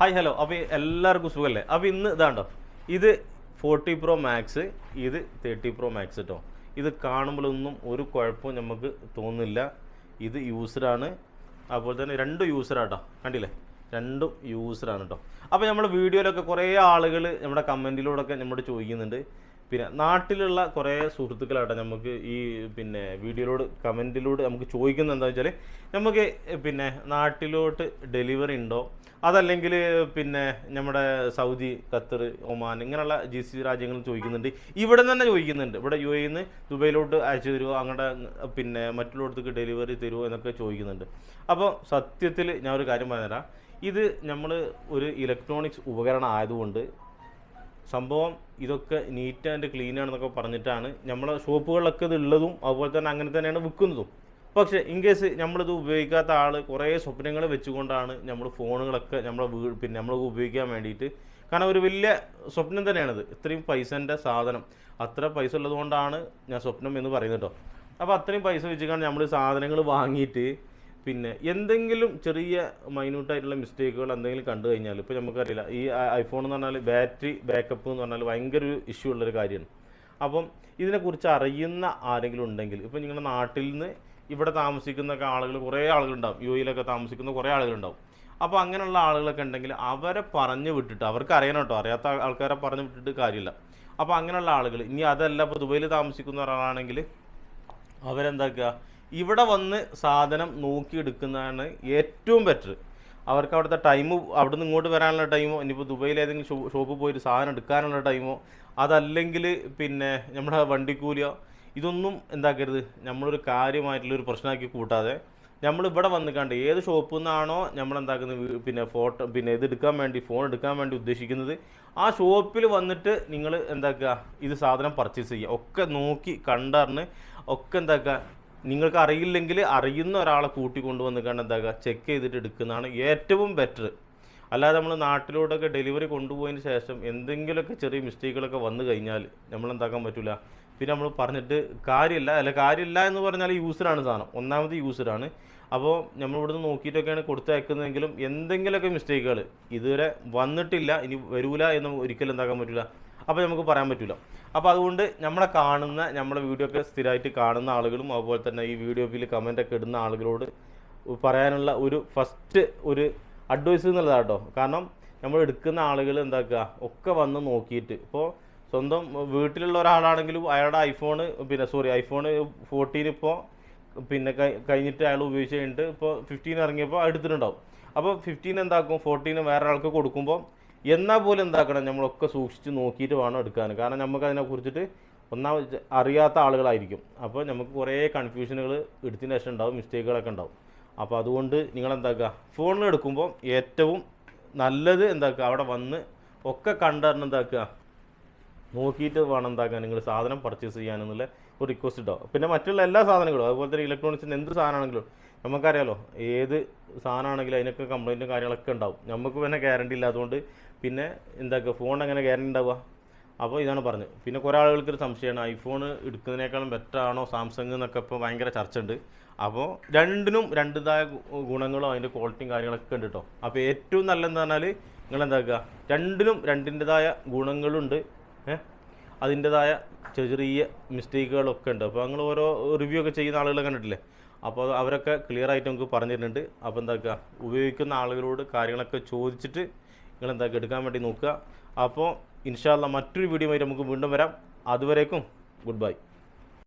Hi hello അപ്പോൾ എല്ലാവർക്കും സുഖമല്ലേ അപ്പോൾ ഇന്ന് ഇതാണ്ടോ? ഇത് ഫോർട്ടി പ്രോ മാക്സ് ഇത് തേർട്ടി പ്രോ മാക്സ് കേട്ടോ ഇത് കാണുമ്പോഴൊന്നും ഒരു കുഴപ്പവും നമുക്ക് തോന്നില്ല ഇത് യൂസറാണ് അതുപോലെ തന്നെ രണ്ട് യൂസറാട്ടോ കണ്ടില്ലേ? രണ്ടും യൂസറാണ് കേട്ടോ അപ്പോൾ നമ്മുടെ വീഡിയോയിലൊക്കെ കുറേ ആളുകൾ നമ്മുടെ കമന്റിലൂടെയൊക്കെ നമ്മോട് ചോദിക്കുന്നുണ്ട്. പിന്നെ നാട്ടിലുള്ള കുറേ സുഹൃത്തുക്കളാട്ടെ നമുക്ക് ഈ പിന്നെ വീഡിയോയിലോട് കമന്റിലൂടെ നമുക്ക് ചോദിക്കുന്നത് എന്താ വെച്ചാൽ നമുക്ക് പിന്നെ നാട്ടിലോട്ട് ഡെലിവറി ഉണ്ടോ? അതല്ലെങ്കിൽ പിന്നെ നമ്മുടെ സൗദി ഖത്തർ ഒമാൻ ഇങ്ങനെയുള്ള ജി സി രാജ്യങ്ങൾ ചോദിക്കുന്നുണ്ട്. ഇവിടെ നിന്ന് തന്നെ ചോദിക്കുന്നുണ്ട്. ഇവിടെ യു എയിൽ നിന്ന് ദുബൈയിലോട്ട് അയച്ചു തരുമോ അങ്ങോട്ട് പിന്നെ മറ്റുള്ളവർക്ക് ഡെലിവറി തരുമോ എന്നൊക്കെ ചോദിക്കുന്നുണ്ട്. അപ്പോൾ സത്യത്തിൽ ഞാൻ ഒരു കാര്യം പറഞ്ഞുതരാം. ഇത് നമ്മൾ ഒരു ഇലക്ട്രോണിക്സ് ഉപകരണം ആയതുകൊണ്ട് സംഭവം ഇതൊക്കെ നീറ്റ് ആൻഡ് ക്ലീൻ ആണെന്നൊക്കെ പറഞ്ഞിട്ടാണ് നമ്മളെ ഷോപ്പുകളിലൊക്കെ ഇത് ഉള്ളതും അതുപോലെ തന്നെ അങ്ങനെ തന്നെയാണ് വിൽക്കുന്നതും. പക്ഷേ ഇൻ കേസ് നമ്മളിത് ഉപയോഗിക്കാത്ത ആൾ കുറേ സ്വപ്നങ്ങൾ വെച്ചുകൊണ്ടാണ് നമ്മൾ ഫോണുകളൊക്കെ നമ്മളെ വീ പിന്നെ നമ്മൾ ഉപയോഗിക്കാൻ വേണ്ടിയിട്ട്. കാരണം ഒരു വലിയ സ്വപ്നം തന്നെയാണിത്. ഇത്രയും പൈസന്റെ സാധനം. അത്ര പൈസ ഉള്ളതുകൊണ്ടാണ് ഞാൻ സ്വപ്നം എന്ന് പറയുന്നത് കേട്ടോ. അപ്പോൾ അത്രയും പൈസ വെച്ചിട്ടാണ് നമ്മൾ സാധനങ്ങൾ വാങ്ങിയിട്ട് പിന്നെ എന്തെങ്കിലും ചെറിയ മൈന്യൂട്ടായിട്ടുള്ള മിസ്റ്റേക്കുകൾ എന്തെങ്കിലും കണ്ടു കഴിഞ്ഞാൽ ഇപ്പോൾ നമുക്കറിയില്ല. ഈ ഐഫോൺ എന്ന് പറഞ്ഞാൽ ബാറ്ററി ബാക്കപ്പ് എന്ന് പറഞ്ഞാൽ ഭയങ്കര ഒരു ഇഷ്യൂ ഉള്ളൊരു കാര്യമാണ്. അപ്പം ഇതിനെക്കുറിച്ച് അറിയുന്ന ആരെങ്കിലും ഉണ്ടെങ്കിൽ ഇപ്പോൾ നിങ്ങളുടെ നാട്ടിൽ നിന്ന് ഇവിടെ താമസിക്കുന്ന ആളുകൾ കുറേ ആളുകളുണ്ടാവും. യു എയിലൊക്കെ താമസിക്കുന്ന കുറേ ആളുകളുണ്ടാവും. അപ്പോൾ അങ്ങനെയുള്ള ആളുകളൊക്കെ ഉണ്ടെങ്കിൽ അവരെ പറഞ്ഞു വിട്ടിട്ട് അവർക്ക് അറിയണം കേട്ടോ. അറിയാത്ത ആൾക്കാരെ പറഞ്ഞു വിട്ടിട്ട് കാര്യമില്ല. അപ്പോൾ അങ്ങനെയുള്ള ആളുകൾ ഇനി അതല്ല ഇപ്പോൾ ദുബൈയിൽ താമസിക്കുന്ന ഒരാളാണെങ്കിൽ അവരെന്താക്കുക? ഇവിടെ വന്ന് സാധനം നോക്കിയെടുക്കുന്നതാണ് ഏറ്റവും ബെറ്റർ അവർക്ക് അവിടുത്തെ ടൈം അവിടെ നിന്ന് ഇങ്ങോട്ട് വരാനുള്ള ടൈമോ ഇനിയിപ്പോൾ ദുബൈയിൽ ഏതെങ്കിലും ഷോ ഷോപ്പിൽ പോയിട്ട് സാധനം എടുക്കാനുള്ള ടൈമോ അതല്ലെങ്കിൽ പിന്നെ നമ്മുടെ വണ്ടിക്കൂലിയോ ഇതൊന്നും എന്താക്കരുത്. നമ്മളൊരു കാര്യമായിട്ടുള്ളൊരു പ്രശ്നമാക്കി കൂട്ടാതെ നമ്മൾ ഇവിടെ വന്ന് കണ്ട് ഏത് ഷോപ്പിൽ നിന്നാണോ നമ്മൾ എന്താക്കുന്നത് പിന്നെ ഫോട്ടോ പിന്നെ ഇത് എടുക്കാൻ വേണ്ടി ഫോൺ എടുക്കാൻ വേണ്ടി ഉദ്ദേശിക്കുന്നത് ആ ഷോപ്പിൽ വന്നിട്ട് നിങ്ങൾ എന്താക്കുക ഇത് സാധനം പർച്ചേസ് ചെയ്യുക. ഒക്കെ നോക്കി കണ്ടറിഞ്ഞ് ഒക്കെ എന്താക്കുക നിങ്ങൾക്ക് അറിയില്ലെങ്കിൽ അറിയുന്ന ഒരാളെ കൂട്ടിക്കൊണ്ടുവന്ന് കണ്ട് എന്താക്കുക ചെക്ക് ചെയ്തിട്ട് എടുക്കുന്നതാണ് ഏറ്റവും ബെറ്റർ അല്ലാതെ നമ്മൾ നാട്ടിലോട്ടൊക്കെ ഡെലിവറി കൊണ്ടുപോയതിന് ശേഷം എന്തെങ്കിലുമൊക്കെ ചെറിയ മിസ്റ്റേക്കുകളൊക്കെ വന്നു കഴിഞ്ഞാൽ നമ്മൾ എന്താക്കാൻ പറ്റില്ല പിന്നെ നമ്മൾ പറഞ്ഞിട്ട് കാര്യമില്ല. അല്ല കാര്യമില്ല എന്ന് പറഞ്ഞാൽ യൂസറാണ് സാധനം. ഒന്നാമത് യൂസറാണ് അപ്പോൾ നമ്മൾ ഇവിടുന്ന് നോക്കിയിട്ടൊക്കെയാണ് കൊടുത്തയക്കുന്നതെങ്കിലും എന്തെങ്കിലുമൊക്കെ മിസ്റ്റേക്കുകൾ ഇതുവരെ വന്നിട്ടില്ല ഇനി വരൂല എന്ന് ഒരിക്കലും എന്താക്കാൻ പറ്റില്ല അപ്പോൾ നമുക്ക് പറയാൻ പറ്റില്ല അപ്പോൾ അതുകൊണ്ട് നമ്മളെ കാണുന്ന നമ്മളെ വീഡിയോ ഒക്കെ സ്ഥിരമായിട്ട് കാണുന്ന ആളുകളും അതുപോലെ തന്നെ ഈ വീഡിയോയിൽ കമന്റ് ഒക്കെ ഇടുന്ന ആളുകളോട് പറയാനുള്ള ഒരു ഫസ്റ്റ് ഒരു അഡ്വൈസ് എന്നുള്ളതാണ് കാരണം നമ്മൾ എടുക്കുന്ന ആളുകൾ എന്താക്കുക? ഒക്കെ വന്ന് നോക്കിയിട്ട്. ഇപ്പോൾ സ്വന്തം വീട്ടിലുള്ള ഒരാളാണെങ്കിലും അയാളുടെ ഐഫോൺ പിന്നെ സോറി ഐഫോൺ ഫോർട്ടീൻ ഇപ്പോൾ പിന്നെ കഴിഞ്ഞിട്ട് അയാൾ ഉപയോഗിച്ച് കഴിഞ്ഞിട്ട് ഇപ്പോൾ ഫിഫ്റ്റീൻ ഇറങ്ങിയപ്പോൾ എടുത്തിട്ടുണ്ടാവും. അപ്പോൾ ഫിഫ്റ്റീൻ എന്താക്കും? ഫോർട്ടീൻ വേറെ ആൾക്ക് കൊടുക്കുമ്പോൾ എന്നാൽ പോലും എന്താക്കണം? നമ്മളൊക്കെ സൂക്ഷിച്ച് നോക്കിയിട്ട് വേണം എടുക്കാൻ കാരണം നമുക്ക് അതിനെക്കുറിച്ചിട്ട് ഒന്നാമത് അറിയാത്ത ആളുകളായിരിക്കും. അപ്പോൾ നമുക്ക് കുറേ കൺഫ്യൂഷനുകൾ എടുത്തതിന് ശേഷം ഉണ്ടാവും മിസ്റ്റേക്കുകളൊക്കെ ഉണ്ടാവും. അപ്പോൾ അതുകൊണ്ട് നിങ്ങൾ എന്താക്കുക ഫോണിൽ എടുക്കുമ്പോൾ ഏറ്റവും നല്ലത് എന്താക്കുക? അവിടെ വന്ന് ഒക്കെ കണ്ടറിഞ്ഞ് എന്താക്കുക? നോക്കിയിട്ട് വേണം എന്താക്കുക നിങ്ങൾ സാധനം പർച്ചേസ് ചെയ്യാനെന്നുള്ള ഒരു റിക്വസ്റ്റ് ഉണ്ടാവും പിന്നെ മറ്റുള്ള എല്ലാ സാധനങ്ങളും അതുപോലെ തന്നെ ഇലക്ട്രോണിക്സിന്റെ എന്ത് സാധനമാണെങ്കിലും നമുക്കറിയാലോ ഏത് സാധനമാണെങ്കിലും അതിനൊക്കെ കംപ്ലൈന്റും കാര്യങ്ങളൊക്കെ ഉണ്ടാവും. നമുക്ക് പിന്നെ ഗ്യാരണ്ടി ഇല്ല. അതുകൊണ്ട് പിന്നെ എന്താക്കുക ഫോൺ എങ്ങനെ ഗ്യാരണ്ടി ഉണ്ടാവുക? അപ്പോൾ ഇതാണ് പറഞ്ഞത്. പിന്നെ കുറേ ആളുകൾക്ക് ഒരു സംശയമാണ്. ഐഫോൺ എടുക്കുന്നതിനേക്കാളും ബെറ്റർ ആണോ സാംസങ് എന്നൊക്കെ ഇപ്പോൾ ഭയങ്കര ചർച്ച ഉണ്ട് അപ്പോൾ രണ്ടിനും രണ്ടിതായ ഗുണങ്ങളും അതിന്റെ ക്വാളിറ്റിയും കാര്യങ്ങളൊക്കെ ഉണ്ട് കേട്ടോ അപ്പോൾ ഏറ്റവും നല്ലതെന്ന് പറഞ്ഞാൽ നിങ്ങൾ എന്താക്കുക? രണ്ടിനും രണ്ടിന്റെതായ ഗുണങ്ങളുണ്ട്. ഏഹ് അതിന്റെതായ ചെറിയ മിസ്റ്റേക്കുകളൊക്കെ ഉണ്ട്. അപ്പോൾ നിങ്ങൾ ഓരോ റിവ്യൂ ഒക്കെ ചെയ്യുന്ന ആളുകളെ കണ്ടിട്ടില്ലേ? അപ്പോൾ അവരൊക്കെ ക്ലിയർ ആയിട്ട് നമുക്ക് പറഞ്ഞിട്ടുണ്ട്. അപ്പോൾ എന്താക്കുക? ഉപയോഗിക്കുന്ന ആളുകളോട് കാര്യങ്ങളൊക്കെ ചോദിച്ചിട്ട് നിങ്ങൾ എന്താക്കുക? എടുക്കാൻ വേണ്ടി നോക്കുക. അപ്പോൾ ഇൻഷാല്ല മറ്റൊരു വീഡിയോ നമുക്ക് വീണ്ടും വരാം. അതുവരേക്കും ഗുഡ് ബൈ